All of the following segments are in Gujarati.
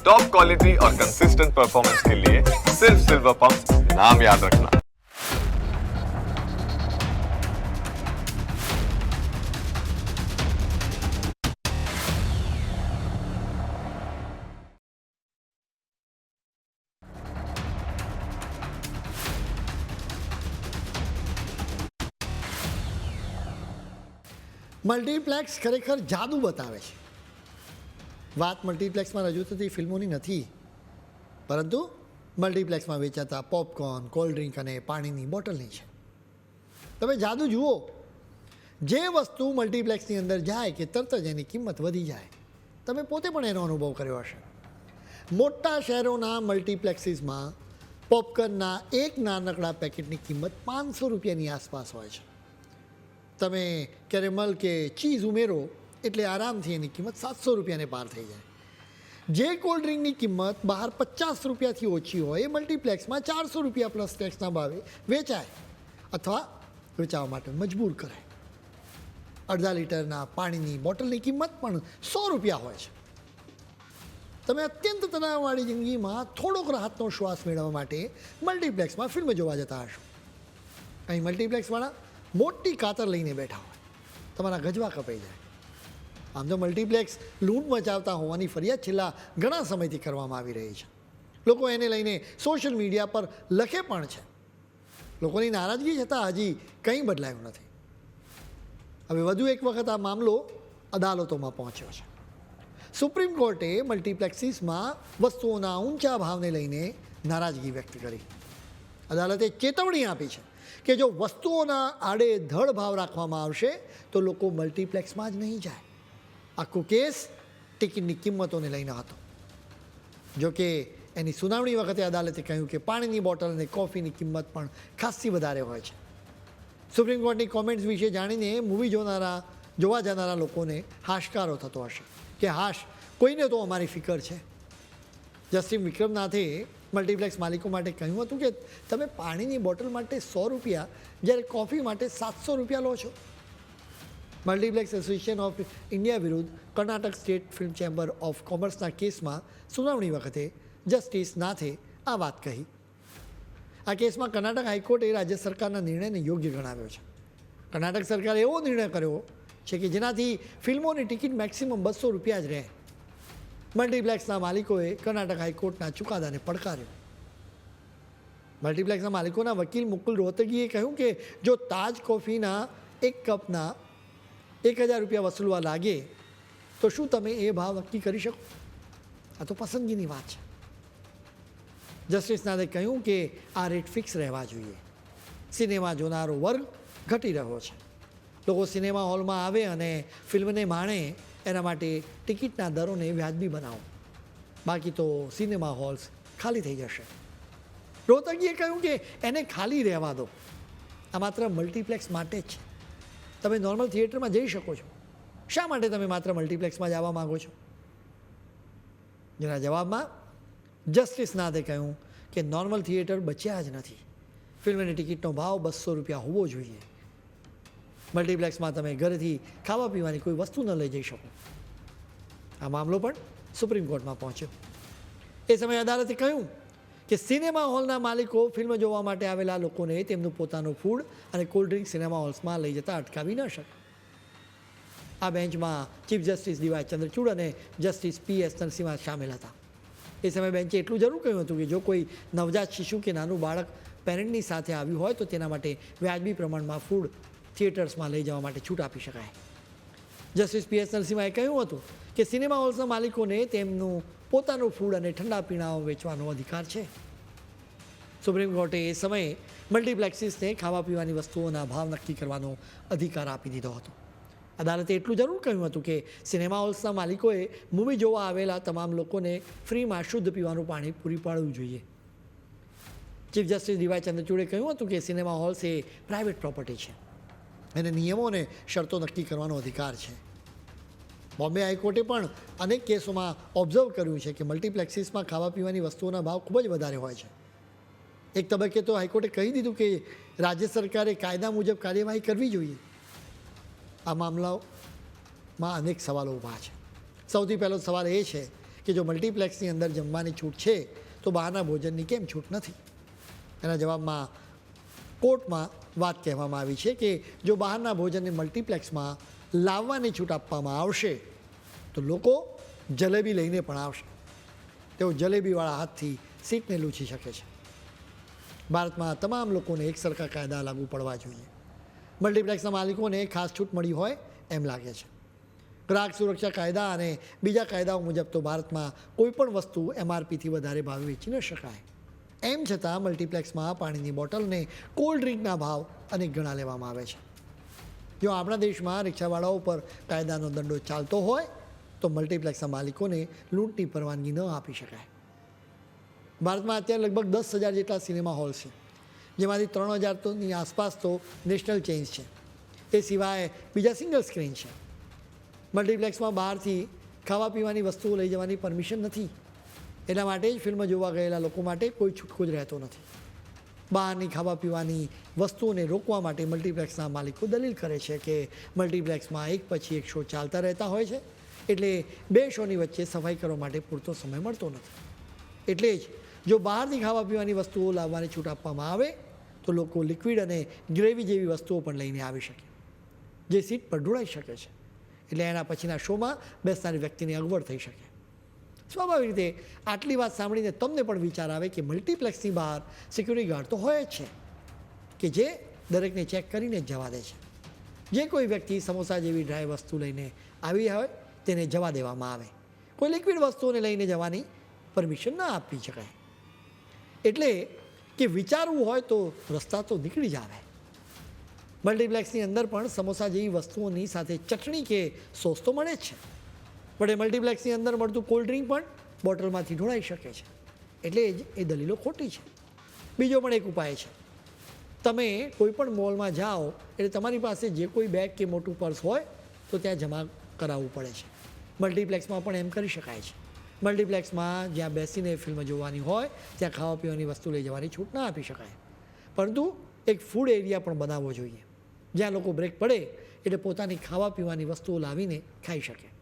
टॉप क्वालिटी और कंसिस्टेंट परफॉर्मेंस के लिए सिर्फ सिल्वर पंप नाम याद रखना મલ્ટીપ્લેક્સ ખરેખર જાદુ બતાવે છે વાત મલ્ટીપ્લેક્સમાં રજૂ થતી ફિલ્મોની નથી. પરંતુ મલ્ટીપ્લેક્સમાં વેચાતા પોપકોર્ન, કોલ્ડ ડ્રિંક અને પાણીની બોટલની છે. તમે જાદુ જુઓ. જે વસ્તુ મલ્ટીપ્લેક્સની અંદર જાય કે તરત જ એની કિંમત વધી જાય, તમે પોતે પણ એનો અનુભવ કર્યો હશે. મોટા શહેરોના મલ્ટીપ્લેક્સીસમાં પોપકોર્નના એક નાનકડા પેકેટની કિંમત પાંચસો રૂપિયાની આસપાસ હોય છે. તમે કેરેમલ કે ચીઝ ઉમેરો એટલે આરામથી એની કિંમત સાતસો રૂપિયાને પાર થઈ જાય. જે કોલ્ડ ડ્રિંકની કિંમત બહાર પચાસ રૂપિયાથી ઓછી હોય, એ મલ્ટીપ્લેક્સમાં ચારસો રૂપિયા પ્લસ ટેક્સના ભાવે વેચાય અથવા વેચાવા માટે મજબૂર કરે અડધા લીટરના પાણીની બોટલની કિંમત પણ સો રૂપિયા હોય છે. તમે અત્યંત તણાવવાળી જિંદગીમાં થોડોક રાહતનો શ્વાસ મેળવવા માટે મલ્ટીપ્લેક્સમાં ફિલ્મ જોવા જતા હશો. અહીં મલ્ટીપ્લેક્સવાળા મોટી કાતર લઈને બેઠા હોય. તમારા ગજવા કપાઈ જાય. આમ તો મલ્ટીપ્લેક્સ લૂંટ મચાવતા હોવાની ફરિયાદ છેલ્લા ઘણા સમયથી કરવામાં આવી રહી છે. લોકો એને લઈને સોશિયલ મીડિયા પર લખે પણ છે. લોકોની નારાજગી છતાં હજી કંઈ બદલાયું નથી. હવે વધુ એક વખત આ મામલો અદાલતોમાં પહોંચ્યો છે. સુપ્રીમ કોર્ટે મલ્ટીપ્લેક્સીસમાં વસ્તુઓના ઊંચા ભાવને લઈને નારાજગી વ્યક્ત કરી. અદાલતે ચેતવણી આપી છે કે જો વસ્તુઓના આડે ધડ ભાવ રાખવામાં આવશે તો લોકો મલ્ટીપ્લેક્સમાં જ નહીં જાય. આખો કેસ ટિકિટની કિંમતોને લઈને હતો જો કે એની સુનાવણી વખતે અદાલતે કહ્યું કે પાણીની બોટલ અને કોફીની કિંમત પણ ખાસ્સી વધારે હોય છે સુપ્રીમ કોર્ટની કોમેન્ટ્સ વિશે જાણીને મૂવી જોનારા જોવા જનારા લોકોને હાશકારો થતો હશે કે હાશ કોઈને તો અમારી ફિકર છે જસ્ટિન વિક્રમનાથે મલ્ટીપ્લેક્સ માલિકો માટે કહ્યું હતું કે તમે પાણીની બોટલ માટે સો રૂપિયા, જ્યારે કોફી માટે સાતસો રૂપિયા લો છો. મલ્ટીપ્લેક્સ એસોસિએશન ઓફ ઇન્ડિયા વિરુદ્ધ Karnataka state film chamber of કોમર્સના કેસમાં સુનાવણી વખતે જસ્ટિસ નાથે આ વાત કહી. આ કેસમાં કર્ણાટક હાઈકોર્ટે રાજ્ય સરકારના નિર્ણયને યોગ્ય ગણાવ્યો છે. કર્ણાટક સરકારે એવો નિર્ણય કર્યો છે કે જેનાથી ફિલ્મોની ટિકિટ મેક્સિમમ બસો રૂપિયા જ રહે. મલ્ટીપ્લેક્સના માલિકોએ કર્ણાટક હાઈકોર્ટના ચુકાદાને પડકાર્યો. મલ્ટીપ્લેક્સના માલિકોના વકીલ મુકુલ રોહતગીએ કહ્યું કે જો તાજ કોફીના એક કપના એક હજાર રૂપિયા વસૂલવા લાગે, તો શું તમે એ ભાવ નક્કી કરી શકો? આ તો પસંદગીની વાત છે. જસ્ટિસ નાથે કહ્યું કે આ રેટ ફિક્સ રહેવા જોઈએ. સિનેમા જોનારો વર્ગ ઘટી રહ્યો છે. લોકો સિનેમા હોલમાં આવે અને ફિલ્મને માણે એના માટે ટિકિટના દરોને વ્યાજબી બનાવો. બાકી તો સિનેમા હોલ્સ ખાલી થઈ જશે. રોહતગીએ કહ્યું કે એને ખાલી રહેવા દો. આ માત્ર મલ્ટીપ્લેક્સ માટે જ છે. તમે નોર્મલ થિયેટરમાં જઈ શકો છો. શા માટે તમે માત્ર મલ્ટીપ્લેક્સમાં જવા માગો છો? જેના જવાબમાં જસ્ટિસ નાથે કહ્યું કે નોર્મલ થિયેટર બચ્યા જ નથી. ફિલ્મની ટિકિટનો ભાવ બસો રૂપિયા હોવો જોઈએ. મલ્ટીપ્લેક્સમાં તમે ઘરેથી ખાવા પીવાની કોઈ વસ્તુ ન લઈ જઈ શકો. આ મામલો પણ સુપ્રીમ કોર્ટમાં પહોંચ્યો. એ સમયે અદાલતે કહ્યું કે સિનેમા હોલના માલિકો ફિલ્મ જોવા માટે આવેલા લોકોને તેમનું પોતાનું ફૂડ અને કોલ્ડ ડ્રિંક સિનેમા હોલ્સમાં લઈ જતા અટકાવી ન શકે. આ બેન્ચમાં chief justice D Y Chandrachud અને જસ્ટિસ પી એસ નરસિંહા સામેલ હતા. એ સમયે બેન્ચે એટલું જરૂર કહ્યું હતું કે જો કોઈ નવજાત શિશુ કે નાનું બાળક પેરેન્ટની સાથે આવ્યું હોય તો તેના માટે વ્યાજબી પ્રમાણમાં ફૂડ થિયેટર્સમાં લઈ જવા માટે છૂટ આપી શકાય. જસ્ટિસ પી એસ નરસિંહાએ કહ્યું હતું કે સિનેમા હોલ્સના માલિકોને તેમનું પોતાનું ફૂડ અને ઠંડા પીણાઓ વેચવાનો અધિકાર છે. સુપ્રીમ કોર્ટે એ સમયે મલ્ટીપ્લેક્સીસને ખાવા પીવાની વસ્તુઓના ભાવ નક્કી કરવાનો અધિકાર આપી દીધો હતો. અદાલતે એટલું જરૂર કહ્યું હતું કે સિનેમા હોલ્સના માલિકોએ મૂવી જોવા આવેલા તમામ લોકોને ફ્રીમાં શુદ્ધ પીવાનું પાણી પૂરી પાડવું જોઈએ. ચીફ જસ્ટિસ ડીવાય ચંદ્રચૂડે કહ્યું હતું કે સિનેમા હોલ્સ એ પ્રાઇવેટ પ્રોપર્ટી છે. એને નિયમો અને શરતો નક્કી કરવાનો અધિકાર છે. બોમ્બે હાઈકોર્ટે પણ અનેક કેસોમાં ઓબ્ઝર્વ કર્યું છે કે મલ્ટીપ્લેક્સીસમાં ખાવા પીવાની વસ્તુઓના ભાવ ખૂબ જ વધારે હોય છે. એક તબક્કે તો હાઈકોર્ટે કહી દીધું કે રાજ્ય સરકારે કાયદા મુજબ કાર્યવાહી કરવી જોઈએ. આ મામલાઓમાં અનેક સવાલો ઊભા છે. સૌથી પહેલો સવાલ એ છે કે જો મલ્ટીપ્લેક્સની અંદર જમવાની છૂટ છે, તો બહારના ભોજનની કેમ છૂટ નથી? એના જવાબમાં કોર્ટમાં વાત કહેવામાં આવી છે કે જો બહારના ભોજનને મલ્ટીપ્લેક્સમાં લાવવાની છૂટ આપવામાં આવશે, તો લોકો જલેબી લઈને પણ આવશે. તેઓ જલેબીવાળા હાથથી સીટને લૂછી શકે છે. ભારતમાં તમામ લોકોને એક સરખા કાયદા લાગુ પડવા જોઈએ. મલ્ટીપ્લેક્સના માલિકોને ખાસ છૂટ મળી હોય એમ લાગે છે. ગ્રાહક સુરક્ષા કાયદા અને બીજા કાયદાઓ મુજબ તો ભારતમાં કોઈપણ વસ્તુ એમઆરપીથી વધારે ભાવે વેચી ન શકાય. એમ છતાં મલ્ટીપ્લેક્સમાં પાણીની બોટલને કોલ્ડ ડ્રિંકના ભાવ અનેક ગણા લેવામાં આવે છે. જો આપણા દેશમાં રિક્ષાવાળાઓ પર કાયદાનો દંડો ચાલતો હોય, તો મલ્ટીપ્લેક્સના માલિકોને લૂંટની પરવાનગી ન આપી શકાય. ભારતમાં અત્યારે લગભગ દસ હજાર જેટલા સિનેમા હોલ છે, જેમાંથી ત્રણ હજાર તોની આસપાસ તો નેશનલ ચેન્જ છે. એ સિવાય બીજા સિંગલ સ્ક્રીન છે. મલ્ટીપ્લેક્સમાં બહારથી ખાવા પીવાની વસ્તુઓ લઈ જવાની પરમિશન નથી. એટલા માટે જ ફિલ્મ જોવા ગયેલા લોકો માટે કોઈ છૂટકો જ રહેતો નથી. બહારની ખાવા પીવાની વસ્તુઓને રોકવા માટે મલ્ટીપ્લેક્સના માલિકો દલીલ કરે છે કે મલ્ટીપ્લેક્સમાં એક પછી એક શો ચાલતા રહેતા હોય છે. એટલે બે શોની વચ્ચે સફાઈ કરવા માટે પૂરતો સમય મળતો નથી. એટલે જ જો બહારથી ખાવા પીવાની વસ્તુઓ લાવવાની છૂટ આપવામાં આવે, તો લોકો લિક્વિડ અને ગ્રેવી જેવી વસ્તુઓ પણ લઈને આવી શકે. જે સીટ પર ઢોળાઈ શકે છે. એટલે એના પછીના શોમાં બેસનારી વ્યક્તિને અગવડ થઈ શકે. સ્વાભાવિક રીતે આટલી વાત સાંભળીને તમને પણ વિચાર આવે કે મલ્ટીપ્લેક્સની બહાર સિક્યુરિટી ગાર્ડ તો હોય જ છે, કે જે દરેકને ચેક કરીને જવા દે છે. જે કોઈ વ્યક્તિ સમોસા જેવી ડ્રાય વસ્તુ લઈને આવી હોય, તેને જવા દેવામાં આવે. કોઈ લિક્વિડ વસ્તુઓને લઈને જવાની પરમિશન ન આપી શકાય. એટલે કે વિચારવું હોય તો રસ્તા તો નીકળી જ આવે. મલ્ટીપ્લેક્સની અંદર પણ સમોસા જેવી વસ્તુઓની સાથે ચટણી કે સોસ તો મળે જ છે. પણ એ મલ્ટીપ્લેક્સની અંદર મળતું કોલ્ડ ડ્રિંક પણ બોટલમાંથી ઢોળાઈ શકે છે. એટલે એ દલીલો ખોટી છે. બીજો પણ એક ઉપાય છે. તમે કોઈ પણ મોલમાં જાઓ, એટલે તમારી પાસે જે કોઈ બેગ કે મોટું પર્સ હોય, તો ત્યાં જમા કરાવવું પડે છે. મલ્ટીપ્લેક્સમાં પણ એમ કરી શકાય છે. મલ્ટીપ્લેક્સમાં જ્યાં બેસીને ફિલ્મ જોવાની હોય, ત્યાં ખાવા પીવાની વસ્તુ લઈ જવાની છૂટ ના આપી શકાય. પરંતુ એક ફૂડ એરિયા પણ બનાવવો જોઈએ. જ્યાં લોકો બ્રેક પડે, એટલે પોતાની ખાવા પીવાની વસ્તુઓ લાવીને ખાઈ શકે.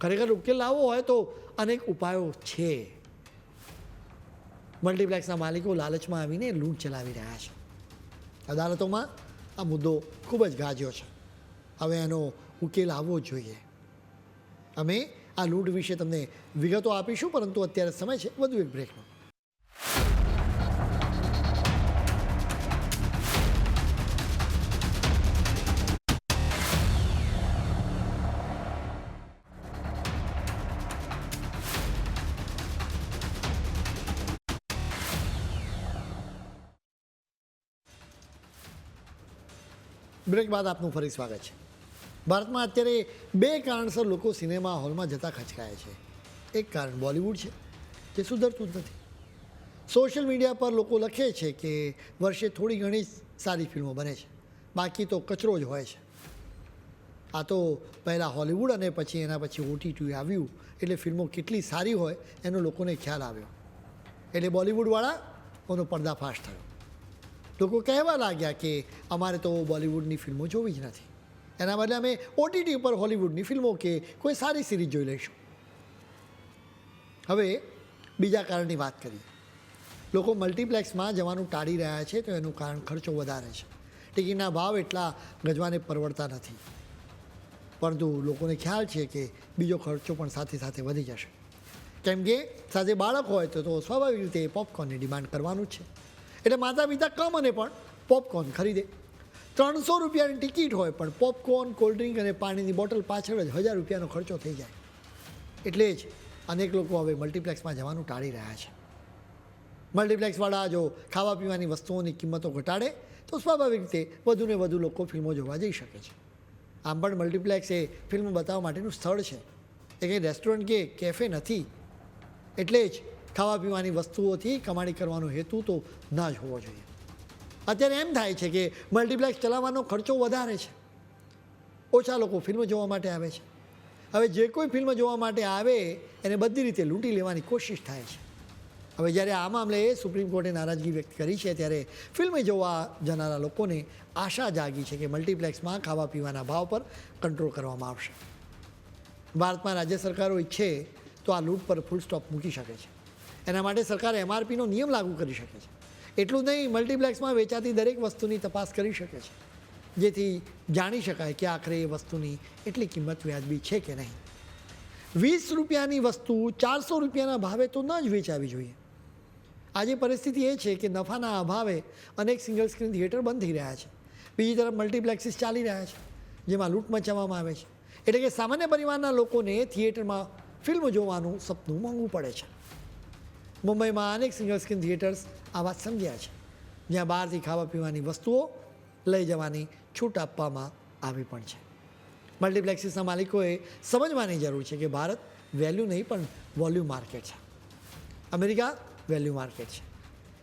ખરેખર ઉકેલ લાવવો હોય તો અનેક ઉપાયો છે. મલ્ટીપ્લેક્સના માલિકો લાલચમાં આવીને લૂંટ ચલાવી રહ્યા છે. અદાલતોમાં આ મુદ્દો ખૂબ જ ગાજ્યો છે. હવે એનો ઉકેલ આવવો જોઈએ. અમે આ લૂંટ વિશે તમને વિગતો આપીશું, પરંતુ અત્યારે સમય છે. વધુ એક બ્રેકનો બ્રેક બાદ આપનું ફરી સ્વાગત છે. ભારતમાં અત્યારે બે કારણસર લોકો સિનેમા હોલમાં જતા ખચકાય છે. એક કારણ બોલિવૂડ છે, જે સુધરતું જ નથી. સોશિયલ મીડિયા પર લોકો લખે છે કે વર્ષે થોડી ઘણી સારી ફિલ્મો બને છે. બાકી તો કચરો જ હોય છે. આ તો પહેલાં હોલિવૂડ અને પછી એના પછી ઓટીટી આવ્યું એટલે ફિલ્મો કેટલી સારી હોય એનો લોકોને ખ્યાલ આવ્યો. એટલે બોલિવૂડવાળા, એનો પર્દાફાશ થયો. લોકો કહેવા લાગ્યા કે અમારે તો બોલિવૂડની ફિલ્મો જોવી જ નથી. એના બદલે અમે ઓટીટી ઉપર હોલિવૂડની ફિલ્મો કે કોઈ સારી સિરીઝ જોઈ લઈશું. હવે બીજા કારણની વાત કરીએ. લોકો મલ્ટીપ્લેક્સમાં જવાનું ટાળી રહ્યા છે તો એનું કારણ ખર્ચો વધારે છે. ટિકિટના ભાવ એટલા ગજવાને પરવડતા નથી. પરંતુ લોકોને ખ્યાલ છે કે બીજો ખર્ચો પણ સાથે સાથે વધી જશે. કેમ કે સાથે બાળક હોય તો સ્વાભાવિક રીતે પોપકોર્નની ડિમાન્ડ કરવાનું જ છે. એટલે માતા પિતા કમ અને પણ પોપકોર્ન ખરીદે. ત્રણસો રૂપિયાની ટિકિટ હોય પણ પોપકોર્ન કોલ્ડ ડ્રિંક અને પાણીની બોટલ પાછળ જ હજાર રૂપિયાનો ખર્ચો થઈ જાય. એટલે જ અનેક લોકો હવે મલ્ટીપ્લેક્સમાં જવાનું ટાળી રહ્યા છે. મલ્ટીપ્લેક્સવાળા જો ખાવા પીવાની વસ્તુઓની કિંમતો ઘટાડે, તો સ્વાભાવિક રીતે વધુને વધુ લોકો ફિલ્મો જોવા જઈ શકે છે. આમ પણ મલ્ટીપ્લેક્સ એ ફિલ્મ બતાવવા માટેનું સ્થળ છે. એ કંઈ રેસ્ટોરન્ટ કે કેફે નથી. એટલે જ ખાવા પીવાની વસ્તુઓથી કમાણી કરવાનો હેતુ તો ના જ હોવો જોઈએ. અત્યારે એમ થાય છે કે મલ્ટીપ્લેક્સ ચલાવવાનો ખર્ચો વધારે છે. ઓછા લોકો ફિલ્મ જોવા માટે આવે છે. હવે જે કોઈ ફિલ્મ જોવા માટે આવે, એને બધી રીતે લૂંટી લેવાની કોશિશ થાય છે. હવે જ્યારે આ મામલે સુપ્રીમ કોર્ટે નારાજગી વ્યક્ત કરી છે, ત્યારે ફિલ્મ જોવા જનારા લોકોને આશા જાગી છે કે મલ્ટીપ્લેક્સમાં ખાવા પીવાના ભાવ પર કંટ્રોલ કરવામાં આવશે. ભારતમાં રાજ્ય સરકારો ઈચ્છે તો આ લૂંટ પર ફૂલ સ્ટોપ મૂકી શકે છે. એના માટે સરકાર એમઆરપીનો નિયમ લાગુ કરી શકે છે. એટલું નહીં, મલ્ટીપ્લેક્સમાં વેચાતી દરેક વસ્તુની તપાસ કરી શકે છે. જેથી જાણી શકાય કે આખરે એ વસ્તુની એટલી કિંમત વ્યાજબી છે કે નહીં. વીસ રૂપિયાની વસ્તુ ચારસો રૂપિયાના ભાવે તો ન જ વેચાવી જોઈએ. આજે પરિસ્થિતિ એ છે કે નફાના અભાવે અનેક સિંગલ સ્ક્રીન થિયેટર બંધ થઈ રહ્યા છે. બીજી તરફ મલ્ટીપ્લેક્સીસ ચાલી રહ્યા છે, જેમાં લૂંટ મચાવવામાં આવે છે. એટલે કે સામાન્ય પરિવારના લોકોને થિયેટરમાં ફિલ્મ જોવાનું સપનું મોંઘું પડે છે. મુંબઈમાં અનેક સિંગલ સ્ક્રીન થિયેટર્સ આ વાત સમજ્યા છે. જ્યાં બહારથી ખાવા પીવાની વસ્તુઓ લઈ જવાની છૂટ આપવામાં આવી પણ છે. મલ્ટીપ્લેક્સીસના માલિકોએ સમજવાની જરૂર છે કે ભારત વેલ્યુ નહીં, પણ વોલ્યુમ માર્કેટ છે. અમેરિકા વેલ્યુ માર્કેટ છે.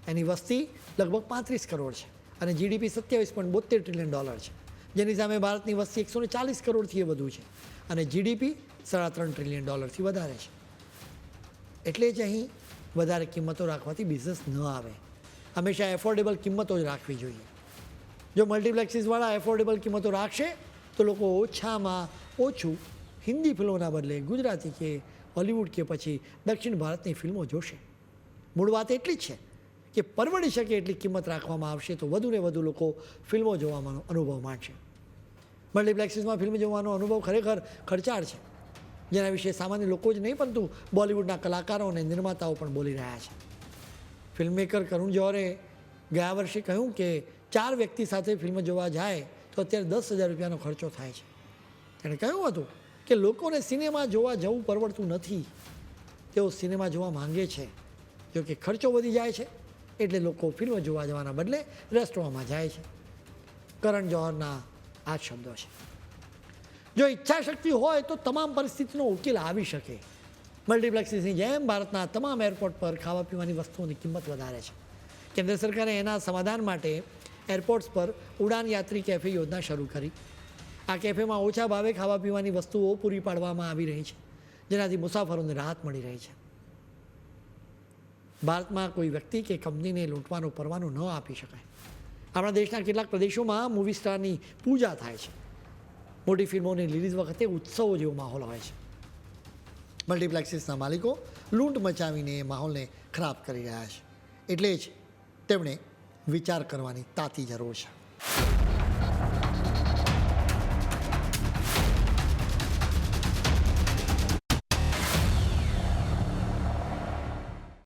એની વસ્તી લગભગ પાંત્રીસ કરોડ છે અને જીડીપી સત્યાવીસ પોઈન્ટ બોતેર ટ્રિલિયન ડોલર છે. જેની સામે ભારતની વસ્તી એકસો ને ચાલીસ કરોડથી વધુ છે અને જીડીપી સાડા ત્રણ ટ્રિલિયન ડોલરથી વધારે છે. એટલે જ અહીં વધારે કિંમતો રાખવાથી બિઝનેસ ન આવે. હંમેશા એફોર્ડેબલ કિંમતો જ રાખવી જોઈએ. જો મલ્ટીપ્લેક્સીસવાળા એફોર્ડેબલ કિંમતો રાખશે, તો લોકો ઓછામાં ઓછું હિન્દી ફિલ્મોના બદલે ગુજરાતી કે હોલિવૂડ કે પછી દક્ષિણ ભારતની ફિલ્મો જોશે. મૂળ વાત એટલી જ છે કે પરવડી શકે એટલી કિંમત રાખવામાં આવશે તો વધુ ને વધુ લોકો ફિલ્મો જોવાનો અનુભવ માણશે. મલ્ટીપ્લેક્સીસમાં ફિલ્મ જોવાનો અનુભવ ખરેખર ખર્ચાળ છે. જેના વિશે સામાન્ય લોકો જ નહીં, પરંતુ બોલિવૂડના કલાકારો અને નિર્માતાઓ પણ બોલી રહ્યા છે. ફિલ્મમેકર કરુણ જોહરે ગયા વર્ષે કહ્યું કે ચાર વ્યક્તિ સાથે ફિલ્મ જોવા જાય તો અત્યારે દસ હજાર રૂપિયાનો ખર્ચો થાય છે. તેણે કહ્યું હતું કે લોકોને સિનેમા જોવા જવું પરવડતું નથી. તેઓ સિનેમા જોવા માંગે છે. જો કે ખર્ચો વધી જાય છે, એટલે લોકો ફિલ્મ જોવા જવાના બદલે રેસ્ટોરન્ટમાં જાય છે. કરણ જોહરના આ શબ્દો છે. જો ઈચ્છા શક્તિ હોય તો તમામ પરિસ્થિતિનો ઉકેલ આવી શકે. મલ્ટીપ્લેક્સીસની જેમ ભારતના તમામ એરપોર્ટ પર ખાવા પીવાની વસ્તુઓની કિંમત વધારે છે. કેન્દ્ર સરકારે એના સમાધાન માટે એરપોર્ટ્સ પર ઉડાન યાત્રી કેફે યોજના શરૂ કરી. આ કેફેમાં ઓછા ભાવે ખાવા પીવાની વસ્તુઓ પૂરી પાડવામાં આવી રહી છે, જેનાથી મુસાફરોને રાહત મળી રહી છે. ભારતમાં કોઈ વ્યક્તિ કે કંપનીને લૂંટવાનો પરવાનો ન આપી શકાય. આપણા દેશના કેટલાક પ્રદેશોમાં મૂવી સ્ટારની પૂજા થાય છે. મોટી ફિલ્મોની રિલીઝ વખતે ઉત્સવો જેવો માહોલ હોય છે. મલ્ટીપ્લેક્સીસના માલિકો લૂંટ મચાવીને એ માહોલને ખરાબ કરી રહ્યા છે. એટલે જ તેમણે વિચાર કરવાની તાતી જરૂર છે.